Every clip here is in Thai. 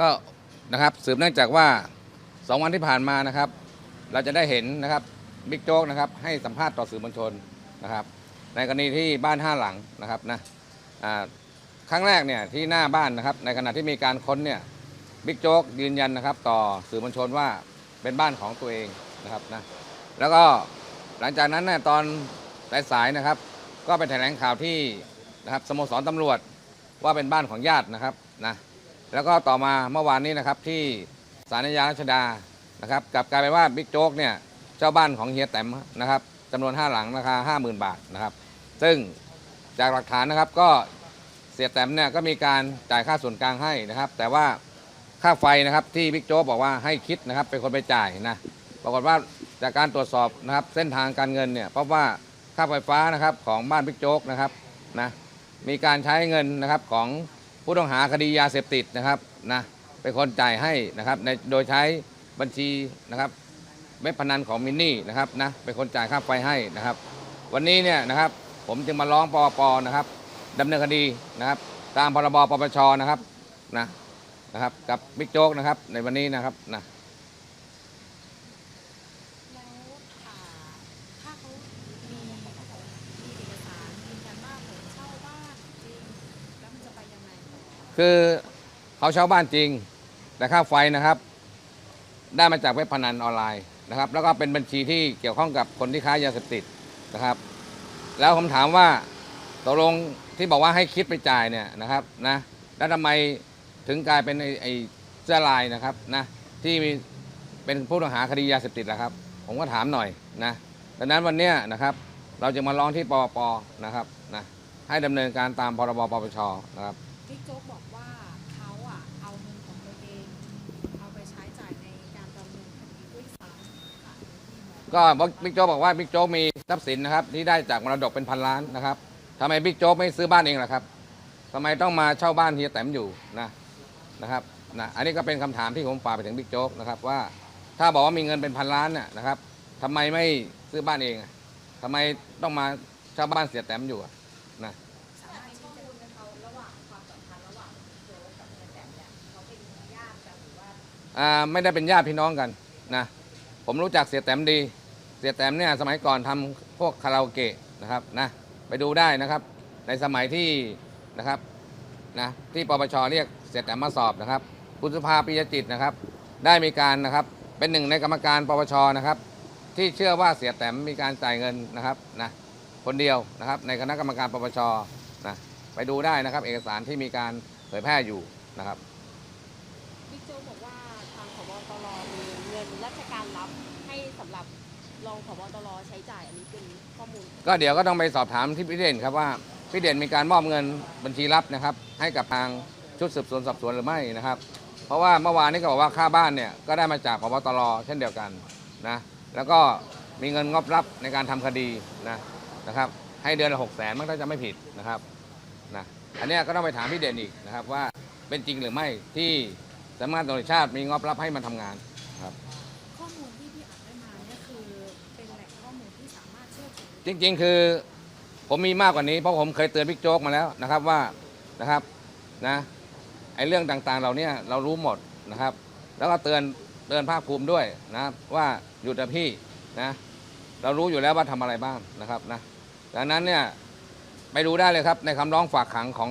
ก็นะครับสืบเนื่องจากว่าสองวันที่ผ่านมานะครับ เราจะได้เห็นนะครับบิ๊กโจ๊กนะครับให้สัมภาษณ์ต่อสื่อมวลชนนะครับ ในกรณีที่บ้านห้าหลังนะครับนะครั้งแรกเนี่ยที่หน้าบ้านนะครับ ในขณะที่มีการค้นเนี่ยบิ๊กโจ๊กยืนยันนะครับ ต่อสื่อมวลชนว่าเป็นบ้านของตัวเองนะครับนะแล้วก็หลังจากนั้นเนี่ยตอนสายๆนะครับ ก็ไปแถลงข่าวที่นะครับสโมสรตำรวจว่าเป็นบ้านของญาตินะครับนะ แล้วก็ต่อมาเมื่อวานนี้นะครับที่ศาลอาญารัชดานะครับกลับกลายเป็นว่าบิ๊กโจ๊กเนี่ยเจ้าบ้านของเฮียแต้มนะครับจำนวน 5 หลังราคา 50,000 บาทนะครับ ซึ่งจากหลักฐานนะครับก็เสียแต้มเนี่ยก็มีการจ่ายค่าส่วนกลางให้นะครับ แต่ว่าค่าไฟนะครับที่บิ๊กโจ๊กบอกว่าให้คิดนะครับเป็นคนไปจ่ายนะปรากฏว่าจากการตรวจสอบนะครับเส้นทางการเงินเนี่ยพบว่าค่าไฟฟ้านะครับของบ้านบิ๊กโจ๊กนะครับนะมีการใช้เงินนะครับของ ผู้ต้องหาคดียาเสพติดนะครับนะเป็นคนจ่ายให้นะครับในโดยใช้บัญชีนะครับเว็บพนันของมินนี่นะครับนะเป็นคนจ่ายค่าไฟให้นะครับ วันนี้เนี่ยนะครับผมจึงมาร้องปอปนะครับดำเนินคดีนะครับ ตามพรบปปชนะครับนะนะครับ กับบิ๊กโจ๊กนะครับในวันนี้นะครับนะ แล้วอ่าถ้าเขามีมีเอกสารยืนยันว่าผมเช่าบ้านจริง แล้วมันจะไปยังไงต่อ คือเขาเช่าบ้านจริงแต่ค่าไฟนะครับ ได้มาจากเว็บพนันออนไลน์นะครับ แล้วก็เป็นบัญชีที่เกี่ยวข้องกับคนที่ค้ายาเสพติดนะครับ แล้วผมถามว่าตกลงที่บอกว่าให้คิดไปจ่ายเนี่ยนะครับนะแล้วทำไมถึงกลายเป็นไอ้ไอ้เสื้อลายนะครับนะที่มีเป็นผู้ต้องหาคดียาเสพติดนะครับ ผมก็ถามหน่อยนะดังนั้นวันเนี้ยนะครับ เราจะมาร้องที่ปปปนะครับนะให้ดำเนินการตามพรบปปชนะครับ บิ๊กโจ๊กบอกว่าเขาอะเอาเงินของตัวเอง เอาไปใช้จ่ายในการดำเนินคดีด้วยซ้ำค่ะที่หมอ ก็บิ๊กโจ๊กบอกว่าบิ๊กโจ๊กมีทรัพย์สินนะครับที่ได้จากมรดกเป็นพันล้านนะครับทำไมบิ๊กโจ๊กไม่ซื้อบ้านเองล่ะครับทำไมต้องมาเช่าบ้านเฮียแต้มอยู่นะนะครับนะอันนี้ก็เป็นคำถามที่ผมฝากไปถึงบิ๊กโจ๊กนะครับว่าถ้าบอกว่ามีเงินเป็นพันล้านน่ะนะครับทำไมไม่ซื้อบ้านเองอะทำไมต้องมาเช่าบ้านเสียแต้มอยู่อะนะสามารถที่จะรู้เขาระหว่างความสัมพันธ์ระหว่างโจ๊กกับเฮียแตมเนี่ยเขาเป็นญาติกันหรือว่า อ่าไม่ได้เป็นญาติพี่น้องกันนะผมรู้จักเสียแต้มดี เสียแต้มเนี่ยสมัยก่อนทำพวกคาราโอเกะนะครับนะไปดูได้นะครับ ในสมัยที่นะครับนะที่ปปชเรียกเสียแต้มมาสอบนะครับคุณสุภาปิยจิตนะครับ ได้มีการนะครับเป็นหนึ่งในกรรมการปปชนะครับ ที่เชื่อว่าเสียแต้มมีการจ่ายเงินนะครับนะคนเดียวนะครับในคณะกรรมการปปชนะไปดูได้นะครับ เอกสารที่มีการเผยแพร่อยู่นะครับบิ๊กโจ๊กบอกว่าทางผบตรมีเงินราชการรับให้สำหรับ รองผบตรใช้จ่ายอันนี้เป็นข้อมูล ก็เดี๋ยวก็ต้องไปสอบถามที่พี่เด่นครับว่าพี่เด่นมีการมอบเงินบัญชีรับนะครับ ให้กับทางชุดสืบสวนสอบสวนหรือไม่นะครับ เพราะว่าเมื่อวานนี้ก็บอกว่าค่าบ้านเนี่ยก็ได้มาจากพบตรเช่นเดียวกันนะแล้วก็มีเงินงบรับในการทำคดีนะนะครับให้เดือนละหกแสนมันก็จะไม่ผิดนะครับนะอันนี้ก็ต้องไปถามพี่เด่นอีกนะครับว่าเป็นจริงหรือไม่ที่สำนักงานตำรวจชาติมีงบรับให้มันทำงาน จริง ๆ คือผมมีมากกว่านี้เพราะผมเคยเตือนบิ๊กโจ๊กมาแล้วนะครับว่านะครับนะไอ้เรื่องต่างๆเราเนี่ยเรารู้หมดนะครับ แล้วก็เตือนเตือนภาคภูมิด้วยนะครับว่าหยุดนะพี่นะเรารู้อยู่แล้วว่าทำอะไรบ้างนะครับนะดังนั้นเนี่ยไปดูได้เลยครับในคำร้องฝากขังของ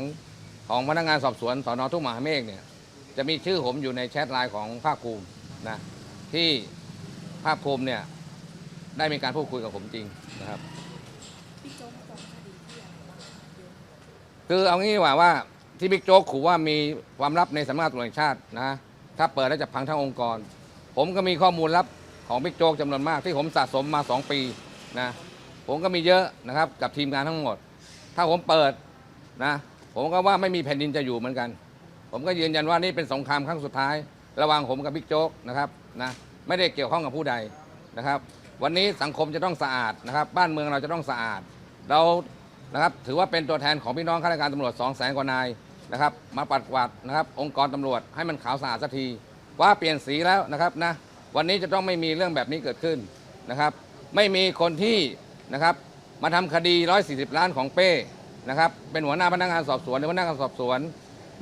ของพนักงานสอบสวนสอนอทุ่งมหาเมฆเนี่ยจะมีชื่อผมอยู่ในแชทไลน์ของภาคภูมินะที่ภาคภูมิเนี่ยได้มีการพูดคุยกับผมจริงนะครับ พี่โจ๊กฟ้องคดีที่อะไรบ้างเยอะ คือเอางี้ว่าว่าที่บิ๊กโจ๊กขู่ว่ามีความลับในสำนักงานตำรวจแห่งชาตินะถ้าเปิดแล้วจะพังทั้งองค์กร ผมก็มีข้อมูลลับของบิ๊กโจ๊กจำนวนมากที่ผมสะสมมา 2 ปีนะผมก็มีเยอะนะครับกับทีมงานทั้งหมด ถ้าผมเปิดนะผมก็ว่าไม่มีแผ่นดินจะอยู่เหมือนกัน ผมก็ยืนยันว่านี่เป็นสงครามครั้งสุดท้าย ระหว่างผมกับบิ๊กโจ๊กนะครับนะไม่ได้เกี่ยวข้องกับผู้ใดนะครับ วันนี้สังคมจะต้องสะอาดนะครับ บ้านเมืองเราจะต้องสะอาด เรา นะครับถือว่าเป็นตัวแทนของพี่น้องข้าราชการตำรวจ2 0 0แสนกว่านายนะครับมาปัดกวาดนะครับองค์กรตำรวจให้มันขาวสะอาดสักที ว่าเปลี่ยนสีแล้วนะครับนะวันนี้จะต้องไม่มีเรื่องแบบนี้เกิดขึ้นนะครับ ไม่มีคนที่นะครับมาทำคดี 140 ล้านของเป้นะครับเป็นหัวหน้าพนักงานสอบสวนหรือพนักงานสอบสวน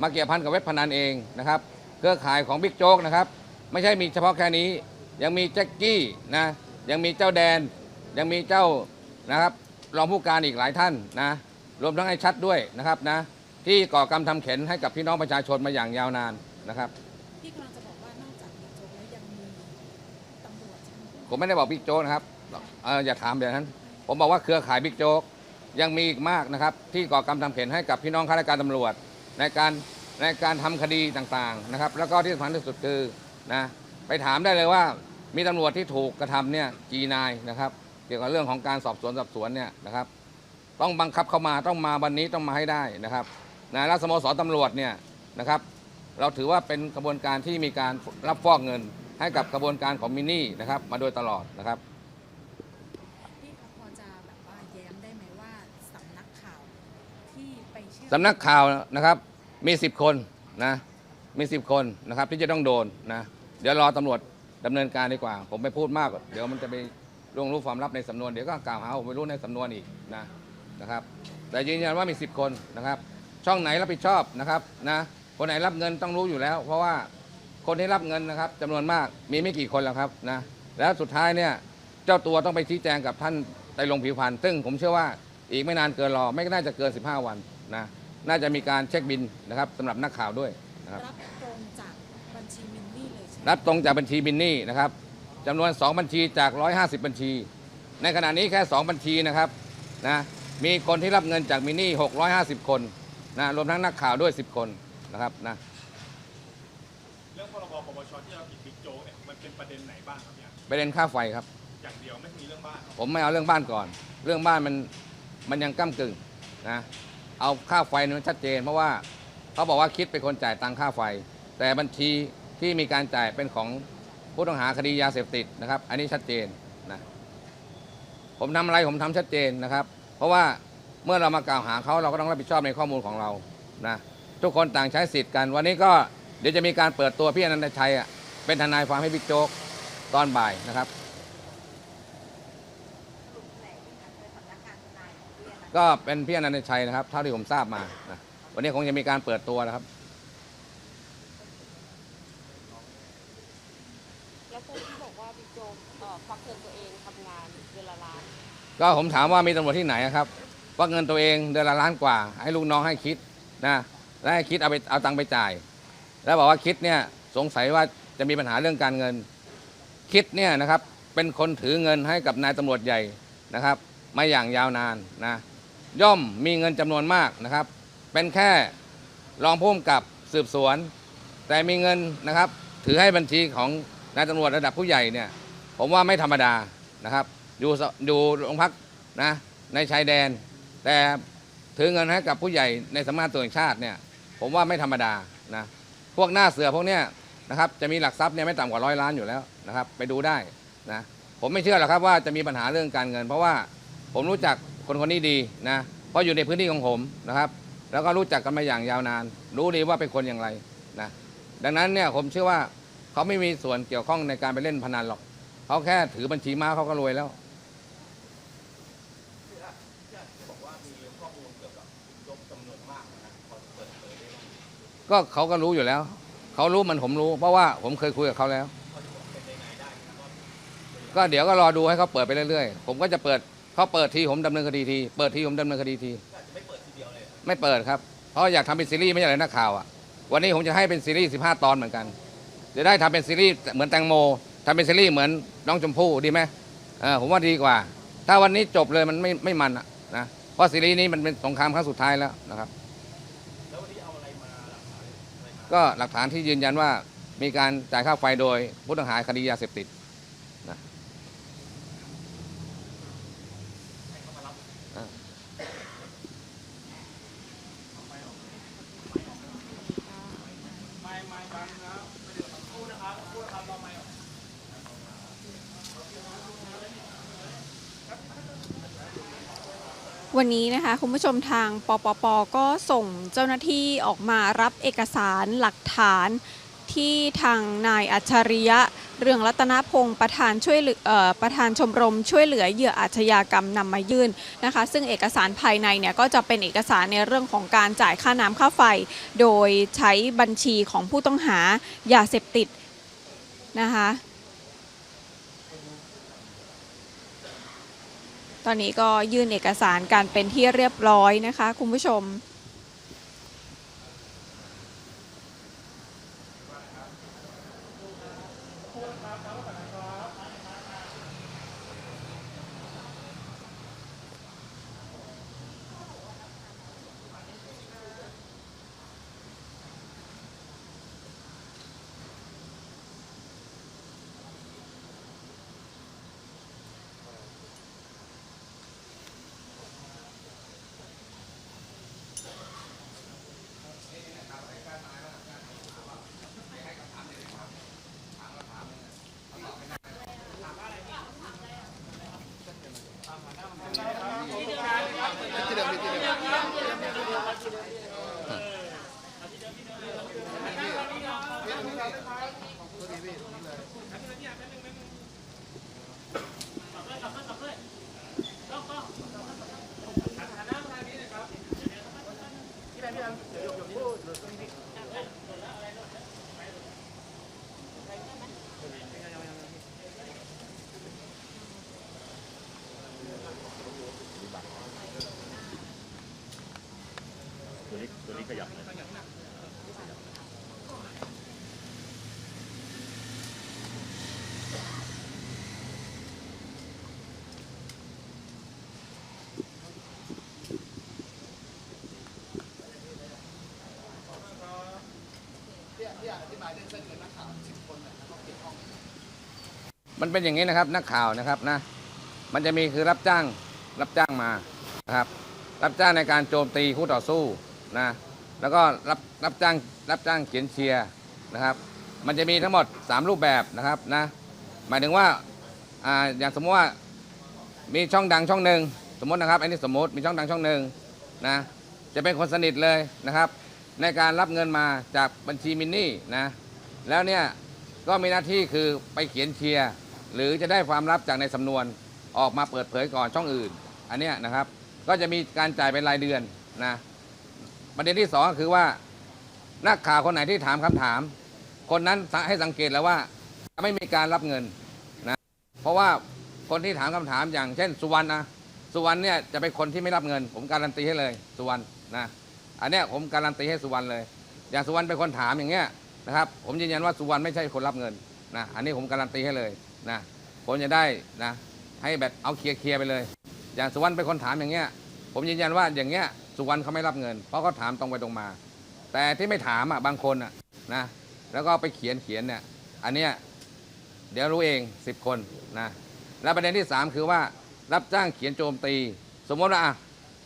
มาเกี่ยวพันกับเว็บพนันเองนะครับเครือข่ายของบิ๊กโจ๊กนะครับไม่ใช่มีเฉพาะแค่นี้ ยังมีแจ็คกี้นะยังมีเจ้าแดน ยังมีเจ้านะครับ รองผู้การอีกหลายท่านนะรวมทั้งไอ้ชัดด้วยนะครับนะที่ก่อกรรมทำเข็นให้กับพี่น้องประชาชนมาอย่างยาวนานนะครับพี่กำลังจะบอกว่านอกจากบิ๊กโจ๊กแล้วยังมีตำรวจใช่ไหมผมไม่ได้บอกบิ๊กโจ๊กนะครับเอออย่าถามแบบนั้น ผมบอกว่าเครือข่ายบิ๊กโจ๊กยังมีอีกมากนะครับ ที่ก่อกรรมทำเข็นให้กับพี่น้องข้าราชการตำรวจ ในการในการทำคดีต่างๆนะครับ แล้วก็ที่สำคัญที่สุดคือนะไปถามได้เลยว่ามีตำรวจที่ถูกกระทำเนี่ยกี่นายนะครับ เกี่ยวกับเรื่องของการสอบสวนสอบสวนเนี่ยนะครับ ต้องบังคับเข้ามาต้องมาวันนี้ต้องมาให้ได้นะครับนะแล้วสโมสรตำรวจเนี่ยนะครับ เราถือว่าเป็นกระบวนการที่มีการรับฟอกเงินให้กับกระบวนการของมินนี่นะครับ มาโดยตลอดนะครับพี่ครับพอจะแบบว่าแย้มได้ไหมว่าสำนักข่าวที่ไปเชื่อสำนักข่าวนะครับมี 10 คนนะมี 10 คนนะครับที่จะต้องโดนนะเดี๋ยวรอตำรวจดำเนินการดีกว่า ผมไม่พูดมาก เดี๋ยวมันจะไป ล่วงรู้ความลับในสำนวนเดี๋ยวก็กล่าวหาผมไม่รู้ในสำนวนอีกนะนะครับ แต่ยืนยันว่ามี 10 คนนะครับ ช่องไหนรับผิดชอบนะครับนะคนไหนรับเงินต้องรู้อยู่แล้ว เพราะว่าคนที่รับเงินนะครับจำนวนมากมีไม่กี่คนแล้วครับนะแล้วสุดท้ายเนี่ยเจ้าตัวต้องไปชี้แจงกับท่านไตรลงค์ผิวพันธ์ซึ่งผมเชื่อว่าอีกไม่นานเกินรอไม่น่าจะเกิน 15 วันนะน่าจะมีการเช็คบินนะครับสำหรับนักข่าวด้วยนะครับรับตรงจากบัญชีมินนี่เลยใช่ไหมรับตรงจากบัญชีบินนี่นะครับ จำนวน 2 บัญชีจาก 150 บัญชี ในขณะนี้แค่ 2 บัญชีนะครับนะมีคนที่รับเงินจากมินนี่ 650 คนนะรวมทั้งนักข่าวด้วย 10 คนนะครับนะเรื่องพรบปปชที่เราผิดบิ๊กโจ๊กเนี่ยมันเป็นประเด็นไหนบ้างครับเนี่ยประเด็นค่าไฟครับ อย่างเดียวไม่มีเรื่องบ้านหรอผมไม่เอาเรื่องบ้านก่อน เรื่องบ้านมันมันยังก้ากึ่งนะเอาค่าไฟนี่มันชัดเจน เพราะว่าเขาบอกว่าคิดเป็นคนจ่ายตังค่าไฟ แต่บัญชีที่มีการจ่ายเป็นของ ผู้ต้องหาคดียาเสพติดนะครับ อันนี้ชัดเจนนะผมทำอะไรผมทำชัดเจนนะครับ เพราะว่าเมื่อเรามากล่าวหาเขาเราก็ต้องรับผิดชอบในข้อมูลของเรานะทุกคนต่างใช้สิทธิ์กัน วันนี้ก็เดี๋ยวจะมีการเปิดตัวพี่อนันตชัยอะเป็นทนายความให้บิ๊กโจ๊กตอนบ่ายนะครับ ก็เป็นพี่อนันตชัยนะครับ เท่าที่ผมทราบมานะวันนี้คงจะมีการเปิดตัวนะครับ แล้วพวกที่บอกว่าบิ๊กโจ๊กเอ่อ ควักเงินตัวเองทำงานเดือนละล้านก็ผมถามว่ามีตำรวจที่ไหนอะครับว่าเงินตัวเองเดือนละล้านกว่า ให้ลูกน้องให้คิดนะแล้วให้คิดเอาไปเอาตังค์ไปจ่าย แล้วบอกว่าคิดเนี่ยสงสัยว่าจะมีปัญหาเรื่องการเงิน คิดเนี่ยนะครับเป็นคนถือเงินให้กับนายตำรวจใหญ่นะครับ มาอย่างยาวนานนะย่อมมีเงินจำนวนมากนะครับ เป็นแค่รองผู้กำกับสืบสวน แต่มีเงินนะครับ ถือให้บัญชีของนายตำรวจระดับผู้ใหญ่เนี่ย ผมว่าไม่ธรรมดานะครับ อยู่อยู่โรงพักนะในชายแดน แต่ถือเงินให้กับผู้ใหญ่ในสำนักงานตำรวจแห่งชาติเนี่ยผมว่าไม่ธรรมดานะพวกหน้าเสือพวกเนี้ยนะครับจะมีหลักทรัพย์เนี่ยไม่ต่ำกว่าร้อยล้านอยู่แล้วนะครับไปดูได้นะผมไม่เชื่อหรอกครับว่าจะมีปัญหาเรื่องการเงิน เพราะว่าผมรู้จักคนคนนี้ดีนะเพราะอยู่ในพื้นที่ของผมนะครับ แล้วก็รู้จักกันมาอย่างยาวนาน รู้ดีว่าเป็นคนอย่างไรนะดังนั้นเนี่ยผมเชื่อว่าเขาไม่มีส่วนเกี่ยวข้องในการไปเล่นพนันหรอก เขาแค่ถือบัญชีม้าเขาก็รวยแล้วก็เขาก็รู้อยู่แล้ว เขารู้มันผมรู้ เพราะว่าผมเคยคุยกับเขาแล้ว ก็เดี๋ยวก็รอดูให้เขาเปิดไปเรื่อยๆ ผมก็จะเปิดเขาเปิดทีผมดำเนินคดีที เปิดทีผมดำเนินคดีที ไม่เปิดทีเดียวเลย ไม่เปิดครับ เพราะอยากทำเป็นซีรีส์ไม่ใช่เหรนักข่าวอะ วันนี้ผมจะให้เป็นซีรีส์15 ตอนเหมือนกัน จะได้ทำเป็นซีรีส์เหมือนแตงโม ทำเป็นซีรีส์เหมือนน้องชมพู่ดีไหมเออผมว่าดีกว่า ถ้าวันนี้จบเลยมันไม่ไม่มันอะนะเพราะซีรีส์นี้มันเป็นสงครามครั้งสุดท้ายแล้วนะครับก็หลักฐานที่ยืนยันว่ามีการจ่ายค่าไฟโดยผู้ต้องหาคดียาเสพติด วันนี้นะคะคุณผู้ชมทางปปปก็ส่งเจ้าหน้าที่ออกมารับเอกสารหลักฐานที่ทางนายอัจฉริยะ เรืองรัตนพงศ์ประธานช่วยประธานชมรมช่วยเหลือเหยื่ออาชญากรรมนำมายื่นนะคะ ซึ่งเอกสารภายในเนี่ยก็จะเป็นเอกสารในเรื่องของการจ่ายค่าน้ำค่าไฟ โดยใช้บัญชีของผู้ต้องหายาเสพติดนะคะ ตอนนี้ก็ยื่นเอกสารการเป็นที่เรียบร้อยนะคะ คุณผู้ชม ตัว มันเป็นอย่างนี้นะครับ นักข่าวนะครับนะ มันจะมีคือรับจ้างรับจ้างมานะครับ รับจ้างในการโจมตีคู่ต่อสู้นะแล้วก็รับรับจ้างรับจ้างเขียนเชียร์นะครับ มันจะมีทั้งหมด 3 รูปแบบนะครับนะหมายถึงว่าอ่าอย่างสมมติว่ามีช่องดังช่องหนึ่งสมมตินะครับอันนี้สมมติมีช่องดังช่องหนึ่งนะจะเป็นคนสนิทเลยนะครับ ในการรับเงินมาจากบัญชีมินนี่นะแล้วเนี่ยก็มีหน้าที่คือไปเขียนเชียร์ หรือจะได้ความลับจากในสำนวนออกมาเปิดเผยก่อนช่องอื่น อันเนี้ยนะครับ ก็จะมีการจ่ายเป็นรายเดือนนะประเด็นที่สองก็คือว่านักข่าวคนไหนที่ถามคำถาม คนนั้นให้สังเกตแล้วว่าไม่มีการรับเงินนะเพราะว่าคนที่ถามคำถามอย่างเช่น สุวรรณนะสุวรรณเนี่ยจะเป็นคนที่ไม่รับเงิน ผมการันตีให้เลยสุวรรณนะอันเนี้ยผมการันตีให้สุวรรณเลย อย่างสุวรรณเป็นคนถามอย่างเงี้ยนะครับ ผมยืนยันว่าสุวรรณไม่ใช่คนรับเงินนะอันนี้ผมการันตีให้เลย นะผมจะได้นะให้แบบเอาเคลียร์เคลียร์ไปเลย อย่างสุวรรณเป็นคนถามอย่างเงี้ย ผมยืนยันว่าอย่างเงี้ยสุวรรณเขาไม่รับเงิน เพราะเขาถามตรงไปตรงมา แต่ที่ไม่ถามอะบางคนอะนะแล้วก็ไปเขียนเขียนเนี่ยอันเนี้ยเดี๋ยวรู้เอง10คนนะและประเด็นที่3คือว่ารับจ้างเขียนโจมตี สมมติว่าอะ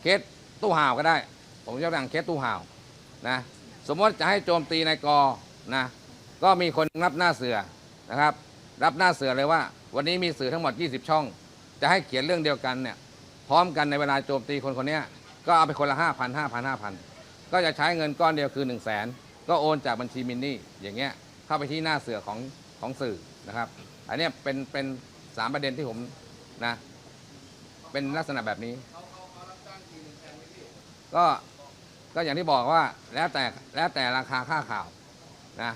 เคสตู้ห่าวก็ได้ ผมยกตัวอย่างเคสตู้ห่าวนะสมมติจะให้โจมตีนายกนะก็มีคนรับหน้าเสือนะครับ รับหน้าเสือเลยว่า วันนี้มีสื่อทั้งหมด 20 ช่อง จะให้เขียนเรื่องเดียวกันเนี่ยพร้อมกันในเวลาโจมตีคนคนนี้ก็เอาไปคนละ 5 0 0 0 5 0 0 0 5,000 ก็จะใช้เงินก้อนเดียวคือ 1 0 0 0 0แสนก็โอนจากบัญชีมินนี่อย่างเงี้ยเข้าไปที่หน้าเสือของของสื่อนะครับ อันนี้เป็นเป็นสามประเด็นที่ผมนะเป็นลักษณะแบบนี้ ก็ก็อย่างที่บอกว่าแล้วแต่แล้วแต่ราคาค่าข่าวนะ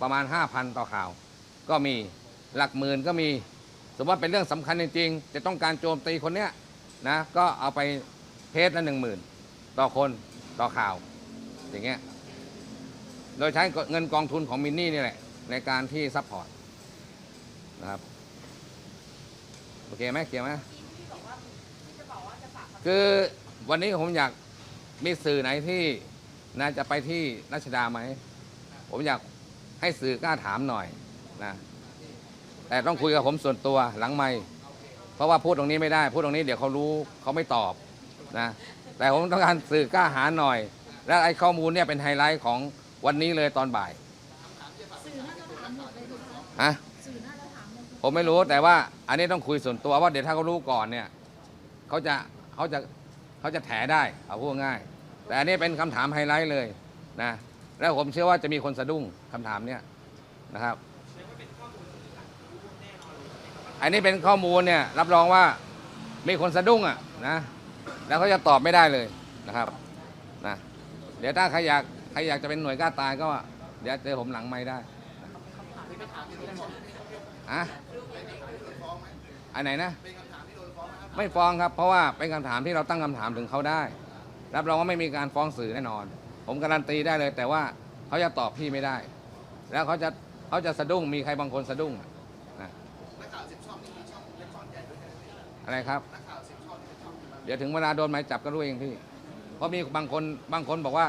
ประมาณ 5,000 ต่อข่าว ก็มี หลักหมื่นก็มี สมมติว่าเป็นเรื่องสำคัญจริงๆจะต้องการโจมตีคนเนี้ยนะก็เอาไปเพจละหนึ่งหมื่นต่อคนต่อข่าว อย่างเงี้ยโดยใช้เงินกองทุนของมินนี่นี่แหละ ในการที่ซัพพอร์ตนะครับ โอเคไหมเคลียร์ไหมคือวันนี้ผมอยากมีสื่อไหนที่น่าจะไปที่รัชดาไหม ผมอยากให้สื่อกล้าถามหน่อยนะ แต่ต้องคุยกับผมส่วนตัวหลังไม่เพราะว่าพูดตรงนี้ไม่ได้ พูดตรงนี้เดี๋ยวเขารู้เขาไม่ตอบนะแต่ผมต้องการสื่อกล้าหาญหน่อย และไอ้ข้อมูลเนี่ยเป็นไฮไลท์ของวันนี้เลยตอนบ่ายฮะผมไม่รู้แต่ว่าอันนี้ต้องคุยส่วนตัวว่าเดี๋ยวถ้าเขารู้ก่อนเนี่ยเขาจะเขาจะเขาจะแถได้เอาพูดง่าย แต่อันนี้เป็นคำถามไฮไลท์เลยนะแล้วผมเชื่อว่าจะมีคนสะดุ้งคำถามเนี่ยนะครับ อันนี้เป็นข้อมูลเนี่ยรับรองว่ามีคนสะดุ้งอะนะแล้วเขาจะตอบไม่ได้เลยนะครับนะเดี๋ยวถ้าใครอยากใครอยากจะเป็นหน่วยกล้าตายก็เดี๋ยวเจอผมหลังไม่ได้อะอันไหนนะไม่ฟ้องครับ เพราะว่าเป็นคำถามที่เราตั้งคำถามถึงเขาได้ รับรองว่าไม่มีการฟ้องสื่อแน่นอน ผมการันตีได้เลย แต่ว่าเขาจะตอบพี่ไม่ได้ แล้วเขาจะเขาจะสะดุ้งมีใครบางคนสะดุ้งอะนะ อะไรครับ เดี๋ยวถึงเวลาโดนหมายจับก็รู้เองพี่ เพราะมีบางคนบางคนบอกว่า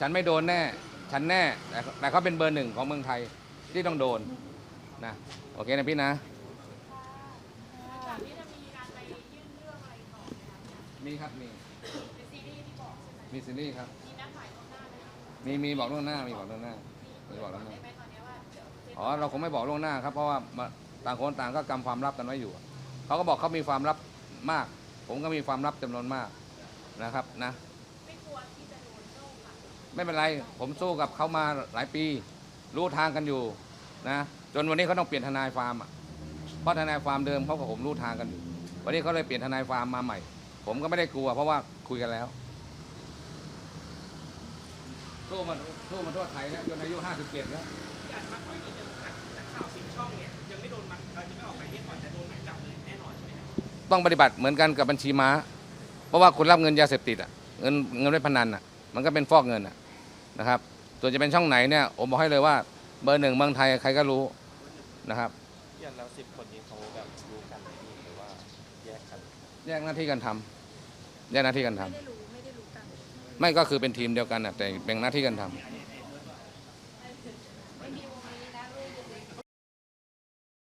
ฉันไม่โดนแน่ ฉันแน่แต่แต่เขาเป็นเบอร์หนึ่งของเมืองไทยที่ต้องโดนนะโอเคนะพี่นะ มีครับมีมีซีรีส์ครับ มีมีบอกล่วงหน้ามีบอกล่วงหน้ามีบอกล่วงหน้าอ๋อเราคงไม่บอกล่วงหน้าครับเพราะว่าต่างคนต่างก็กำความลับกันไว้อยู่ เขาก็บอกเขามีความลับมาก ผมก็มีความลับจำนวนมากนะครับนะไม่เป็นไร ผมสู้กับเขามาหลายปี รู้ทางกันอยู่นะจนวันนี้เขาต้องเปลี่ยนทนายฟาร์มอะเพราะทนายฟาร์มเดิมเขากับผมรู้ทางกันอยู่ วันนี้เขาเลยเปลี่ยนทนายฟาร์มมาใหม่ ผมก็ไม่ได้กลัว เพราะว่าคุยกันแล้วสู้มาสู้มาทั่วไทยแล้วจนอายุ57แล้ว ต้องปฏิบัติเหมือนกันกับบัญชีม้า เพราะว่าคุณรับเงินยาเสพติดอะเงินเงินเว็บพนันอะมันก็เป็นฟอกเงินอะนะครับส่วนจะเป็นช่องไหนเนี่ยผมบอกให้เลยว่าเบอร์หนึ่งเมืองไทยใครก็รู้นะครับอย่างแล้วสิบคนนี้เขาแบบรู้กันไหมพี่หรือว่าแยกกันแยกหน้าที่กันทำแยกหน้าที่กันทำไม่ได้รู้ไม่ได้รู้กันไม่ก็คือเป็นทีมเดียวกันอะแต่แบ่งหน้าที่กันทำ